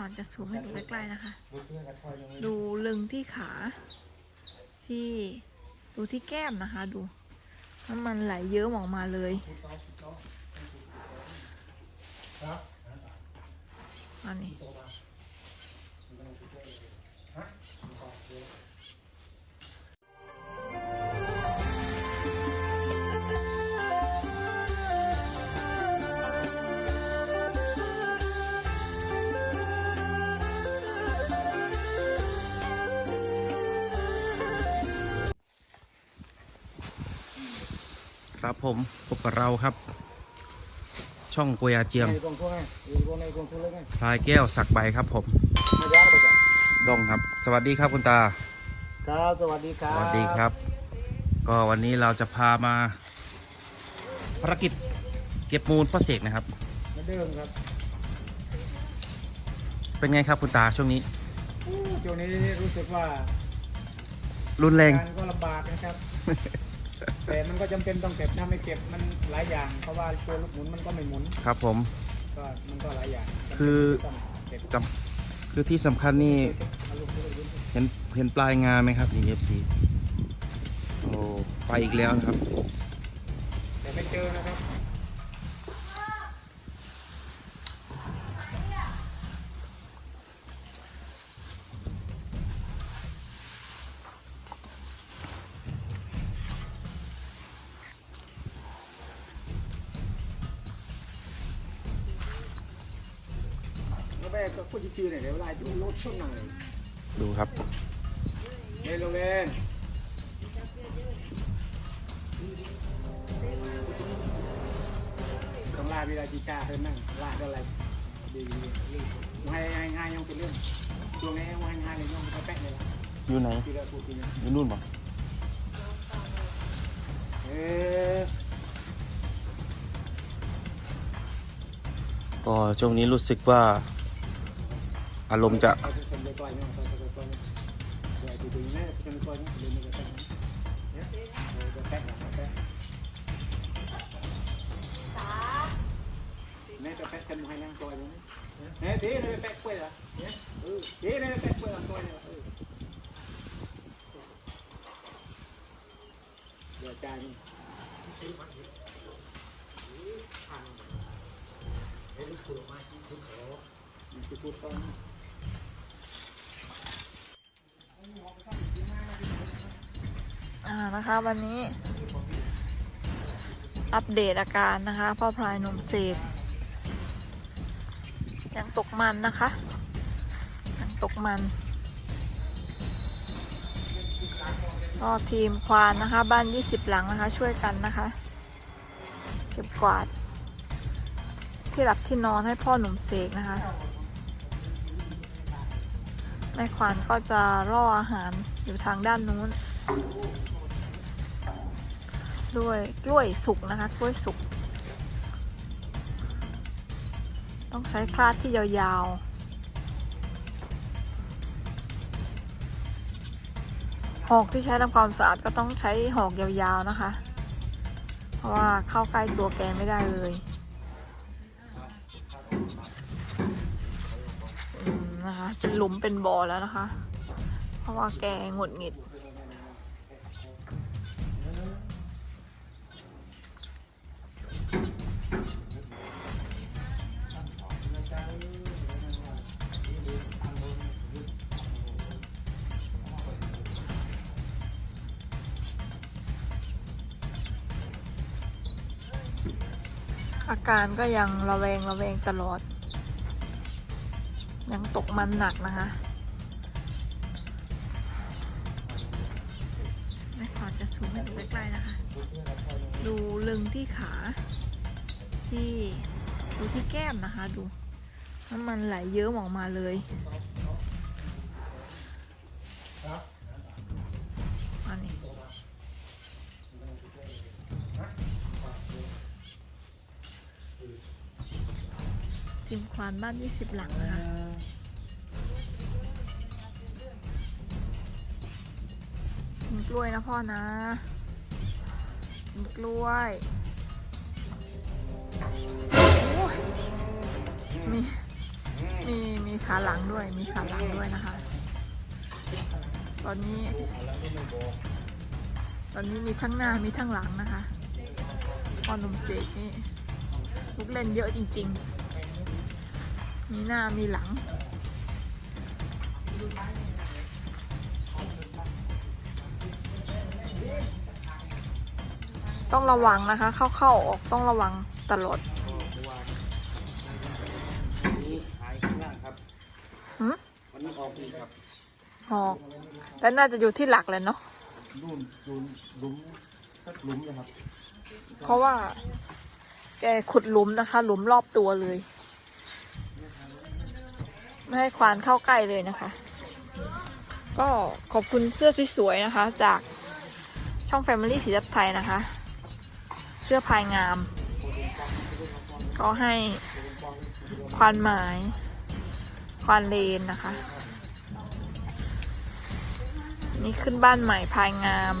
ก่อนจะสูงให้ดูใกล้ๆนะคะ ดูลึงที่ขาที่ดูที่แก้มนะคะ ดูน้ำมันไหลเยิ้มออกมาเลยอันนี้ ครับผมพบกับเราครับ ช่องกวยอาเจียม Này con thua ngay, ừ, con này con thua lên ngay. พลายแก้วสักใบครับผม Mày ra được rồi. ดงครับ สวัสดีครับคุณตา ครับสวัสดีคสรับวัสดีครับ ก็วันนี้เราจะพามาภารกิจเก็บมูลพ่อเสกนะครับเหมือนเดิมครับ เป็นไงครับคุณตาช่วงนี้อู้ช่วงนี้รู้สึกว่า รุนแรงงานก็ลำบากนะครับ แต่มันก็จำเป็นต้องเก็บถ้าไม่เก็บมันหลายอย่าง เพราะว่าตัวลูกหมุนมันก็ไม่หมุนครับผม ก็มันก็หลายอย่างคือ ต้องเก็บจำคือที่สำคัญนี่เอาลูกตัวลูกเห็นเห็นปลายงาไหมครับนี่เอฟซีโอ้ไปอีกแล้วนะครับ แต่ไม่เจอนะครับ ม่ก็พูดชื่อๆหน่อยเดี๋ยวเวลาดูรถชนหน่อยดูครับเล่นลงเล่นต้องลาวิราจิกาเพิ่นนั่งลาก็อะไรดีดีให้ให้ง่ายยังเป็นเรื่องช่วงนี้ให้ง่ายเลยยังไม่แป๊กเลยละอยู่ไหนทีละพูดทีละอยู่นู่นบ่เออก็ช่วงนี้รู้สึกว่า อารมณ์จะไปไปไปไปเานะคะ วันนี้อัปเดตอาการนะคะ พ่อพลายหนุ่มเสกยังตกมันนะคะ ยังตกมันก็ทีมควานนะคะ บ้าน 20 หลังนะคะ ช่วยกันนะคะ เก็บกวาด ที่หลับที่นอนให้พ่อหนุ่มเสกนะคะแม่ควานก็จะล่ออาหารอยู่ทางด้านนู้น ด้วยกล้วยสุกนะคะ กล้วยสุก ต้องใช้คลาดที่ยาวๆหอกที่ใช้ทำความสะอาดก็ต้องใช้หอกยาวๆนะคะ เพราะว่าเข้าใกล้ตัวแกไม่ได้เลยนะคะเป็นหลุมเป็นบ่อแล้วนะคะ เพราะว่าแกหงุดหงิด อาการก็ยังระแวงระแวงตลอด ยังตกมันหนักนะคะแม่ขอจะซูมให้ดูใกล้ๆนะคะ ดูลึงที่ขา ที่ดูที่แก้มนะคะดูน้ำมันไหลเยิ้มออกมาเลยอันนี้ ทีมควาน บ้าน 20 หลังนะคะกินกล้วยนะพ่อนะกินกล้วยมีมี มีขาหลังด้วย มีขาหลังด้วยนะคะ ตอนนี้ ตอนนี้มีทั้งหน้า มีทั้งหลังนะคะพอหนุ่มเสกนี่ลูกเล่นเยอะจริง ๆ มีหน้ามีหลัง ต้องระวังนะคะ เข้าๆออกต้องระวังตลอดนี้หายข้างล่างครับหืมวันนี้ออกอีกครับออกแต่น่าจะอยู่ที่หลักเลยเนาะนู่นดูหลุมสักหลุมนะครับ เพราะว่า แกขุดหลุมนะคะ หลุมรอบตัวเลย ไม่ให้ควานเข้าใกล้เลยนะคะ ก็ขอบคุณเสื้อสวยๆนะคะ จากช่อง Family สีจัดไทยนะคะ เสื้อพายงาม ก็ให้ควานไม้ควานเลนนะคะ นี่ขึ้นบ้านใหม่พายงาม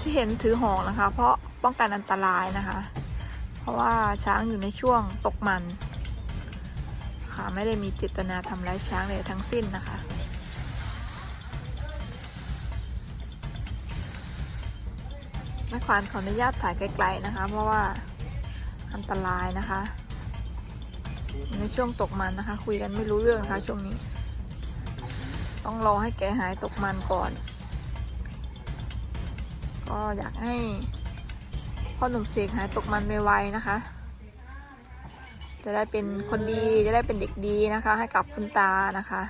ที่เห็นถือหอกนะคะ เพราะป้องกันอันตรายนะคะ เพราะว่าช้างอยู่ในช่วงตกมัน ค่ะไม่ได้มีเจตนาทำร้ายช้างเลยทั้งสิ้นนะคะแม่ควานขออนุญาตถ่ายไกลๆนะคะ เพราะว่าอันตรายนะคะ ในช่วงตกมันนะคะ คุยกันไม่รู้เรื่องนะคะช่วงนี้ ต้องรอให้แกหายตกมันก่อน ก็อยากให้ พ่อหนุ่มเสกหายตกมันไวๆนะคะ จะได้เป็นคนดี จะได้เป็นเด็กดีนะคะ ให้กับคุณตานะคะ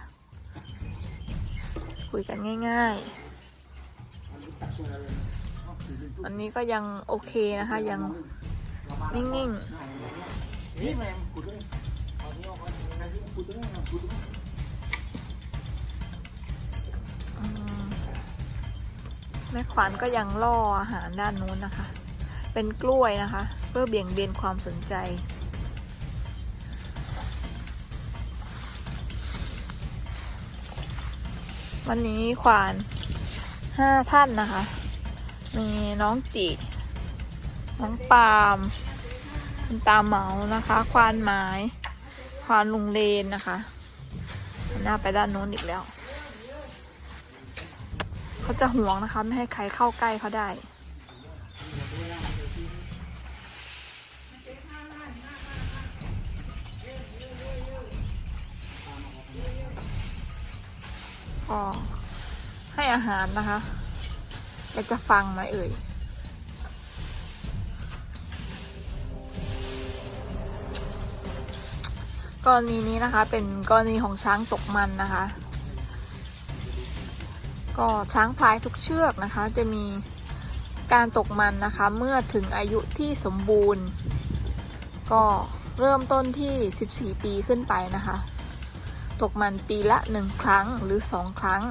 คุยกันง่าย ๆ วันนี้ก็ยังโอเคนะคะ ยังนิ่งนี่แม่งขุดเลยเอานี่ออกไปขุดตรงนี้ขุดตรงนี้ๆแม่ขวัญก็ยังล่ออาหารด้านนู้นนะคะ เป็นกล้วยนะคะ เพื่อเบี่ยงเบนความสนใจ วันนี้ควานห้าท่านนะคะ มีน้องจีน้องปาล์มคุณตาเหมานะคะ ควานไม้ควานลุงเลนนะคะหนหน้าไปด้านโน้นอีกแล้ว เขาจะห่วงนะคะ ไม่ให้ใครเข้าใกล้เขาได้ ก็ให้อาหารนะคะแกจะฟังไหมเอ่ยกรณีนี้นะคะ เป็นกรณีของช้างตกมันนะคะ ก็ช้างพลายทุกเชือกนะคะ จะมีการตกมันนะคะ เมื่อถึงอายุที่สมบูรณ์ ก็เริ่มต้นที่ 14 ปีขึ้นไปนะคะ ตกมันปีละหนึ่งครั้งหรือสองครั้ง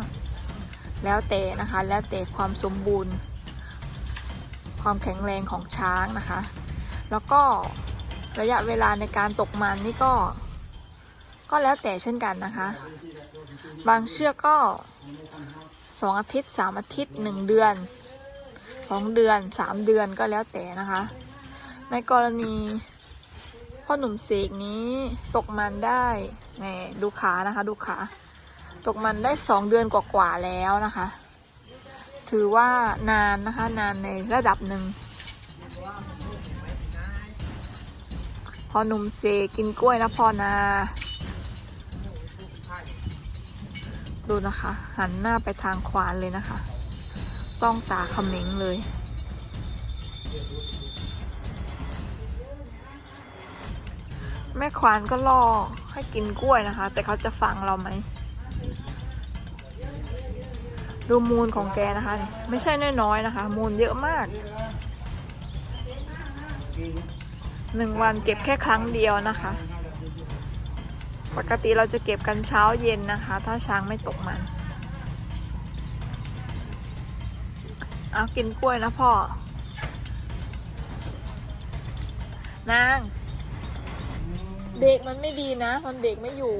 แล้วแต่นะคะ แล้วแต่ความสมบูรณ์ ความแข็งแรงของช้างนะคะ แล้วก็ระยะเวลาในการตกมันนี่ก็ ก็แล้วแต่เช่นกันนะคะ บางเชือกก็สองอาทิตย์สามอาทิตย์หนึ่งเดือนสองเดือนสามเดือนก็แล้วแต่นะคะ ในกรณีพ่อหนุ่มเสกนี้ตกมันได้ แหมดูขานะคะ ดูขา ตกมันได้สองเดือนกว่าๆแล้วนะคะ ถือว่านานนะคะ นานในระดับหนึ่ง พอหนุ่มเสกกินกล้วยนะพอนา ดูนะคะ หันหน้าไปทางควานเลยนะคะ จ้องตาเขม็งเลย แม่ควานก็ล่อให้กินกล้วยนะคะ แต่เขาจะฟังเราไหม ดูมูลของแกนะคะ ไม่ใช่น้อยๆนะคะ มูลเยอะมาก หนึ่งวันเก็บแค่ครั้งเดียวนะคะ ปกติเราจะเก็บกันเช้าเย็นนะคะ ถ้าช้างไม่ตกมัน เอากินกล้วยนะพ่อนาง เบรกมันไม่ดีนะ มันเบรกไม่อยู่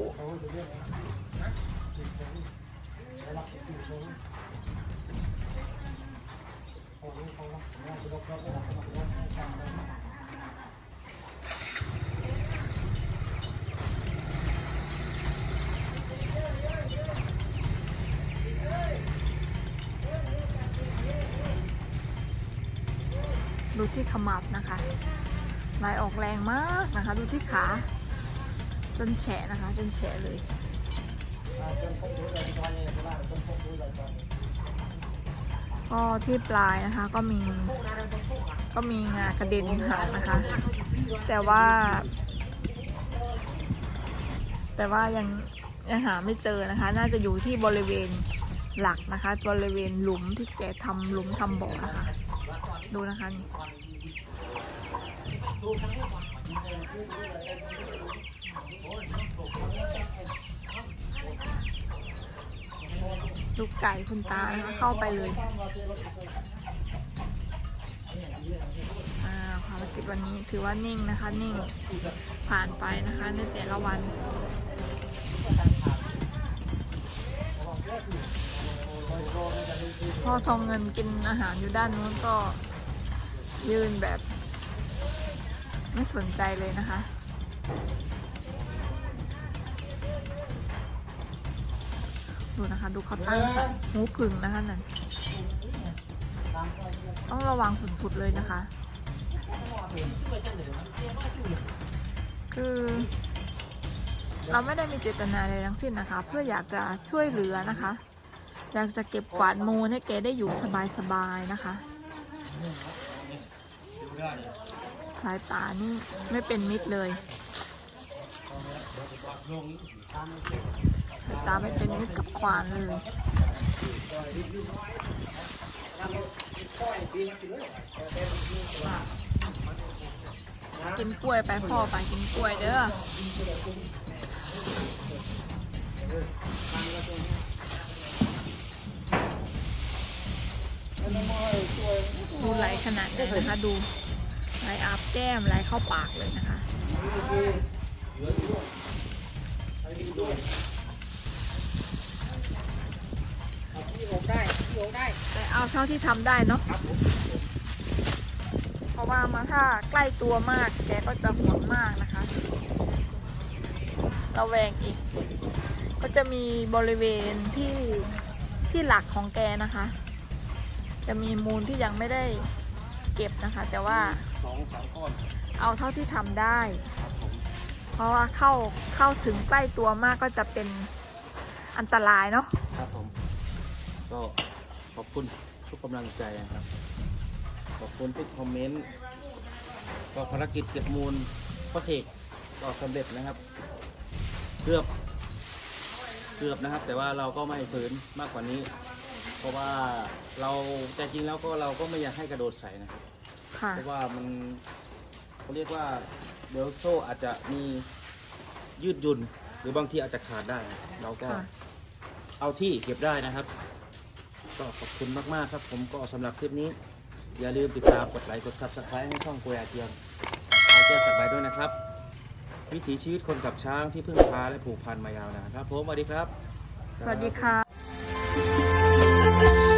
ดูที่ขมับนะคะลายออกแรงมากนะคะ ดูที่ขา จนแฉะนะคะ จนแฉะเลยก็ที่ปลายนะคะก็มีก็มีงากระเด็นหักนะคะ แต่ว่า แต่ว่ายังยังหาไม่เจอนะคะ น่าจะอยู่ที่บริเวณหลักนะคะ บริเวณหลุมที่แกทำหลุมทำบ่อนะคะ ดูนะคะนี่ ลูกไก่คุณตานะคะเข้าไปเลยอ่าภารกิจวันนี้ถือว่านิ่งนะคะ นิ่งผ่านไปนะคะในแต่ละวันพ่อทองเงินกินอาหารอยู่ด้านนู้นก็ยืนแบบ ไม่สนใจเลยนะคะ ดูนะคะดูเขาตั้งใส่หูผึ่งนะคะนั่นต้องระวังสุดๆเลยนะคะ คือเราไม่ได้มีเจตนาใดทั้งสิ้นนะคะ เพื่ออยากจะช่วยเหลือนะคะ อยากจะเก็บกวาดมูลให้แกได้อยู่สบายๆนะคะ สายตานี่ไม่เป็นมิตรเลยสาย ตาไม่เป็นมิตรกับควานเลยกินกล้วยไปพ่อไปกินกล้วยเด้อดูไหลขนาดไหนนะคะ ดูไหลอาบแก้มไหลเข้าปากเลยนะคะ ได้โอกได้แต่เอาเท่าที่ทำได้เนาะเพราะว่ามาถ้าใกล้ตัวมาก แกก็จะห่วงมากนะคะ ระแวงอีก ก็จะมีบริเวณที่ที่หลักของแกนะคะ จะมีมูลที่ยังไม่ได้เก็บนะคะ แต่ว่าสองสองก้อนเอาเท่าที่ทำได้เพราะว่าเข้าเข้าถึงใกล้ตัวมากก็จะเป็นอันตรายเนาะ ก็ขอบคุณทุกกำลังใจนะครับ ขอบคุณทุกคอมเมนต์ก็ภารกิจเก็บมูลพ่อเสกก็สำเร็จนะครับเกือบเกือบนะครับ แต่ว่าเราก็ไม่ฝืนมากกว่านี้ เพราะว่าเราใจจริงแล้วก็เราก็ไม่อยากให้กระโดดใส่นะครับ ค่ะ เพราะว่ามันเขาเรียกว่าเดี๋ยวโซ่อาจจะมียืดหยุ่น หรือบางทีอาจจะขาดได้ เราก็ค่ะ เอาที่เก็บได้นะครับ ก็ขอบคุณมากๆครับ ผมก็สำหรับคลิปนี้ อย่าลืมติดตามกดไลค์กดซับสไครต์ให้ช่องโกยอาเทียงอาเจียงสบายด้วยนะครับ วิถีชีวิตคนกับช้างที่พึ่งพาและผูกพันมายาวนานครับผมสวัสดีครับ สวัสดีค่ะ